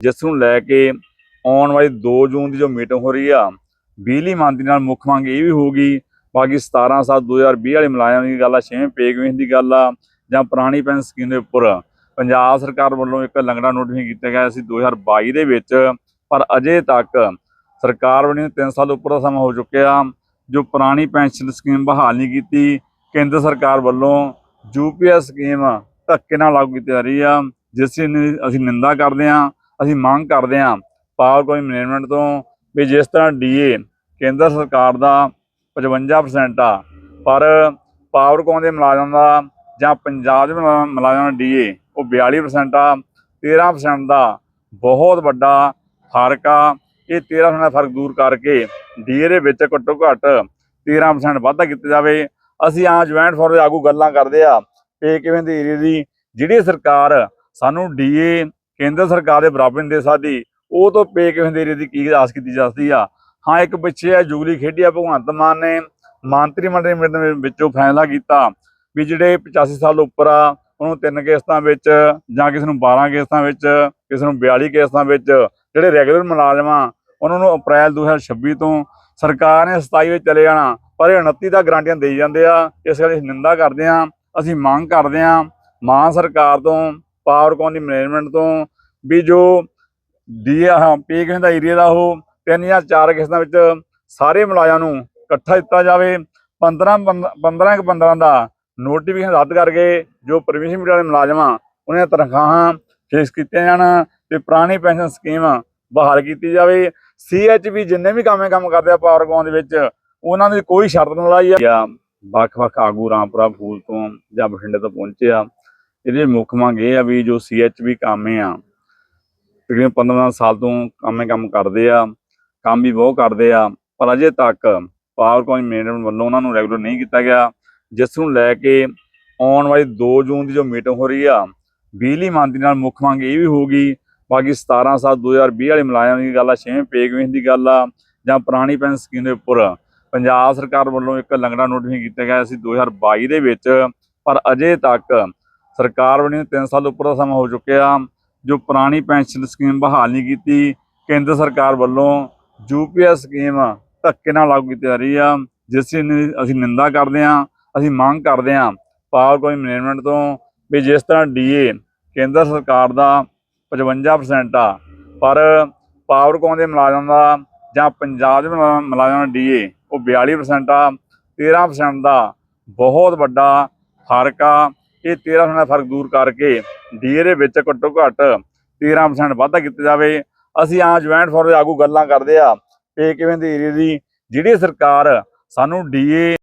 ਜਿਸ ਨੂੰ ਲੈ ਕੇ ਆਉਣ ਵਾਲੀ 2 ਜੂਨ ਦੀ ਜੋ ਮੀਟਿੰਗ ਹੋ ਰਹੀ ਆ, ਬਿਜਲੀ ਮੰਤਰੀ ਨਾਲ ਮੁੱਖ ਮੰਗ ਇਹ ਵੀ ਹੋਊਗੀ, ਬਾਕੀ 17 7 2020 ਵਾਲੇ ਮੁਲਾਜ਼ਮਾਂ ਦੀ ਗੱਲ ਆ 6ਵੇਂ ਪੇ ਦੀ ਗੱਲ ਆ, ਜਾਂ ਪੁਰਾਣੀ ਪੈਨਸ਼ਨ ਸਕੀਮ ਦੇ ਉੱਪਰ। ਪੰਜਾਬ ਸਰਕਾਰ ਵੱਲੋਂ ਇੱਕ ਲੰਗੜਾ ਨੋਟੀਫਿਕੇਸ਼ਨ ਕੀਤਾ ਗਿਆ ਸੀ 2022 ਦੇ ਵਿੱਚ, ਪਰ ਅਜੇ ਤੱਕ ਸਰਕਾਰ ਵੱਲੋਂ 3 ਸਾਲ ਉੱਪਰ ਦਾ ਸਮਾਂ ਹੋ ਚੁੱਕਿਆ, ਜੋ ਪੁਰਾਣੀ ਪੈਨਸ਼ਨ ਸਕੀਮ ਬਹਾਲ ਨਹੀਂ ਕੀਤੀ। ਕੇਂਦਰ ਸਰਕਾਰ ਵੱਲੋਂ ਯੂਪੀਐਸ ਸਕੀਮ ਧੱਕੇ ਨਾਲ ਲਾਗੂ ਕੀਤੀ ਜਾ ਰਹੀ ਆ, ਜਿਸ ਦੀ ਅਸੀਂ ਨਿੰਦਾ ਕਰਦੇ ਹਾਂ ਅਸੀਂ ਮੰਗ ਕਰਦੇ ਹਾਂ ਪਾਵਰ ਕੋਈ ਮੈਨੇਜਮੈਂਟ ਤੋਂ ਵੀ ਜਿਸ ਤਰ੍ਹਾਂ ਡੀਏ ਕੇਂਦਰ ਸਰਕਾਰ ਦਾ 55% ਆ, ਪਰ ਪਾਵਰਕੌਮ ਦੇ ਮੁਲਾਜ਼ਮ ਦਾ ਜਾਂ ਪੰਜਾਬ ਦੇ ਮੁਲਾ- ਮੁਲਾਜ਼ਮਾਂ ਦਾ ਡੀਏ, ਉਹ 42% ਆ 13% ਦਾ ਬਹੁਤ ਵੱਡਾ ਫ਼ਰਕ ਆ। ਇਹ 13% ਦਾ ਫ਼ਰਕ ਦੂਰ ਕਰਕੇ ਡੀਏ ਦੇ ਵਿੱਚ ਘੱਟੋ ਘੱਟ 13% ਵਾਧਾ ਕੀਤਾ ਜਾਵੇ। ਅਸੀਂ ਆ ਜੁਆਇੰਟ ਫੋਰਮ ਦੇ ਆਗੂ ਗੱਲਾਂ ਕਰਦੇ ਆ ਪੇ ਕਿਵੇਂ ਦੀ ਏਰੀਏ ਦੀ ਜਿਹੜੀ ਸਰਕਾਰ ਸਾਨੂੰ ਡੀਏ ਕੇਂਦਰ ਸਰਕਾਰ ਦੇ ਬਰਾਬਰ ਦੇ ਸਕਦੀ ਉਹ ਤੋਂ ਪੇ ਕਿਵੇਂ ਦੇ ਦੀ ਕੀ ਆਸ ਕੀਤੀ ਜਾ ਸਕਦੀ ਆ? ਹਾਂ, ਇੱਕ ਪਿੱਛੇ ਆ ਜੁਗਲੀ ਖੇਡੀ ਆ, ਭਗਵੰਤ ਮਾਨ ਨੇ ਮੰਤਰੀ ਮੰਡਲ ਦੇ ਵਿੱਚੋਂ ਫੈਸਲਾ ਕੀਤਾ ਵੀ ਜਿਹੜੇ 85 ਸਾਲ ਉੱਪਰ ਆ, ਉਹਨੂੰ ਤਿੰਨ ਕਿਸ਼ਤਾਂ ਵਿੱਚ ਜਾਂ ਕਿਸੇ ਨੂੰ 12 ਕਿਸ਼ਤਾਂ ਵਿੱਚ, ਕਿਸੇ ਨੂੰ 42 ਕਿਸ਼ਤਾਂ ਵਿੱਚ, ਜਿਹੜੇ ਰੈਗੂਲਰ ਮੁਲਾਜ਼ਮ ਆ, ਉਹਨਾਂ ਨੂੰ ਅਪ੍ਰੈਲ 2026 ਤੋਂ ਸਰਕਾਰ ਨੇ 27 ਵਿੱਚ ਚਲੇ ਜਾਣਾ, ਪਰ ਇਹ 29 ਦਾ ਗਰੰਟੀਆਂ ਦੇਈ ਜਾਂਦੇ ਆ, ਇਸ ਕਰਕੇ ਅਸੀਂ ਨਿੰਦਾ ਕਰਦੇ ਆ, ਅਸੀਂ ਮੰਗ ਕਰਦੇ ਆ, ਮਾਨ ਸਰਕਾਰ ਤੋਂ ਪਾਵਰਕੌਮ ਦੀ ਮੈਨੇਜਮੈਂਟ ਤੋਂ ਵੀ ਜੋ ਡੀ ਹਾਂ ਪੇ ਕਿਸ ਦਾ ਏਰੀਆ ਦਾ ਉਹ ਤਿੰਨ ਜਾਂ ਚਾਰ ਕਿਸ਼ਤਾਂ ਵਿੱਚ ਸਾਰੇ ਮੁਲਾਜ਼ਮਾਂ ਨੂੰ ਇਕੱਠਾ ਦਿੱਤਾ ਜਾਵੇ। 15 15 ਇੱਕ 15 ਦਾ ਨੋਟੀਫਿਕੇਸ਼ਨ ਰੱਦ ਕਰਕੇ ਜੋ ਪਰਮਿਸ਼ਨ ਮੀਟਰ ਵਾਲੇ ਮੁਲਾਜ਼ਮ ਆ ਉਹਨਾਂ ਦੀਆਂ ਤਨਖਾਹਾਂ ਫੇਸ ਕੀਤੀਆਂ ਜਾਣ ਤੇ ਪੁਰਾਣੀ ਪੈਨਸ਼ਨ ਸਕੀਮ ਬਹਾਲ ਕੀਤੀ ਜਾਵੇ। ਸੀਐਚਬੀ ਜਿੰਨੇ ਵੀ ਕੰਮੇ ਕੰਮ ਕਰਦੇ ਆ ਪਾਵਰਕੌਮ ਦੇ ਵਿੱਚ, ਉਹਨਾਂ ਦੀ ਕੋਈ ਸ਼ਰਤ ਨਾ ਲਾਈ ਆ। ਵੱਖ-ਵੱਖ ਆਗੂ ਰਾਮਪੁਰਾ, ਫੂਲ ਤੋਂ ਜਾਂ ਬਠਿੰਡੇ ਤੋਂ ਪਹੁੰਚੇ ਆ। ਇਹਦੇ ਮੁੱਖ ਮੰਗ ਇਹ ਆ ਵੀ ਜੋ ਸੀਐਚਬੀ ਕਾਮੇ ਆ, ਤਕਰੀਬਨ 15 ਸਾਲ ਤੋਂ ਕੰਮੇ ਕੰਮ ਕਰਦੇ ਆ, ਕੰਮ ਵੀ ਬਹੁਤ ਕਰਦੇ ਆ, ਪਰ ਅਜੇ ਤੱਕ ਪਾਵਰ ਪਾਵਰਕੌਮ ਮੈਨੇਜਮੈਂਟ ਵੱਲੋਂ ਉਹਨਾਂ ਨੂੰ ਰੈਗੂਲਰ ਨਹੀਂ ਕੀਤਾ ਗਿਆ। ਜਿਸ ਨੂੰ ਲੈ ਕੇ ਆਉਣ ਵਾਲੀ 2 ਜੂਨ ਦੀ ਜੋ ਮੀਟਿੰਗ ਹੋ ਰਹੀ ਆ, ਬਿਜਲੀ ਮੰਤਰੀ ਨਾਲ ਮੁੱਖ ਮੰਗ ਇਹ ਵੀ ਹੋਊਗੀ, ਬਾਕੀ 17 7 2020 ਵਾਲੇ ਮੁਲਾਜ਼ਮਾਂ ਦੀ ਗੱਲ ਆ 6ਵੇਂ ਪੇ ਦੀ ਗੱਲ ਆ, ਜਾਂ ਪੁਰਾਣੀ ਪੈਨਸ਼ਨ ਸਕੀਮ ਦੇ ਉੱਪਰ। ਪੰਜਾਬ ਸਰਕਾਰ ਵੱਲੋਂ ਇੱਕ ਲੰਗੜਾ ਨੋਟੀਫਿਕੇਸ਼ਨ ਕੀਤਾ ਗਿਆ ਸੀ 2022 ਦੇ ਵਿੱਚ, ਪਰ ਅਜੇ ਤੱਕ ਸਰਕਾਰ ਬਣੀ 3 ਸਾਲ ਉੱਪਰ ਦਾ ਸਮਾਂ ਹੋ ਚੁੱਕਿਆ ਜੋ ਪੁਰਾਣੀ ਪੈਨਸ਼ਨ ਸਕੀਮ ਬਹਾਲ ਨਹੀਂ ਕੀਤੀ। ਕੇਂਦਰ ਸਰਕਾਰ ਵੱਲੋਂ ਯੂਪੀਐਸ ਸਕੀਮ ਧੱਕੇ ਨਾਲ ਲਾਗੂ ਕੀਤੀ ਜਾ ਰਹੀ ਆ, ਜਿਸ ਦੀ ਅਸੀਂ ਨਿੰਦਾ ਕਰਦੇ ਹਾਂ ਅਸੀਂ ਮੰਗ ਕਰਦੇ ਹਾਂ ਪਾਵਰ ਕੋਈ ਮੈਨੇਜਮੈਂਟ ਤੋਂ ਵੀ ਜਿਸ ਤਰ੍ਹਾਂ ਡੀਏ ਕੇਂਦਰ ਸਰਕਾਰ ਦਾ 55% ਆ, ਪਰ ਪਾਵਰਕੌਮ ਦੇ ਮੁਲਾਜ਼ਮ ਦਾ ਜਾਂ ਪੰਜਾਬ ਦੇ ਮੁਲਾ- ਮੁਲਾਜ਼ਮਾਂ ਦਾ ਡੀਏ ਉਹ 42% ਆ 13% ਦਾ ਬਹੁਤ ਵੱਡਾ ਫ਼ਰਕ ਆ। ਇਹ 13% ਦਾ ਫ਼ਰਕ ਦੂਰ ਕਰਕੇ ਡੀਏ ਦੇ ਵਿੱਚ ਘੱਟੋ ਘੱਟ 13% ਵਾਧਾ ਕੀਤਾ ਜਾਵੇ। ਅਸੀਂ ਆ ਜੁਆਇੰਟ ਫੋਰਮ ਦੇ ਆਗੂ ਗੱਲਾਂ ਕਰਦੇ ਆ। ਪੇ ਕਿਵੇਂ ਦੀ ਏਰੀਏ ਦੀ? ਜਿਹੜੀ ਸਰਕਾਰ ਸਾਨੂੰ ਡੀਏ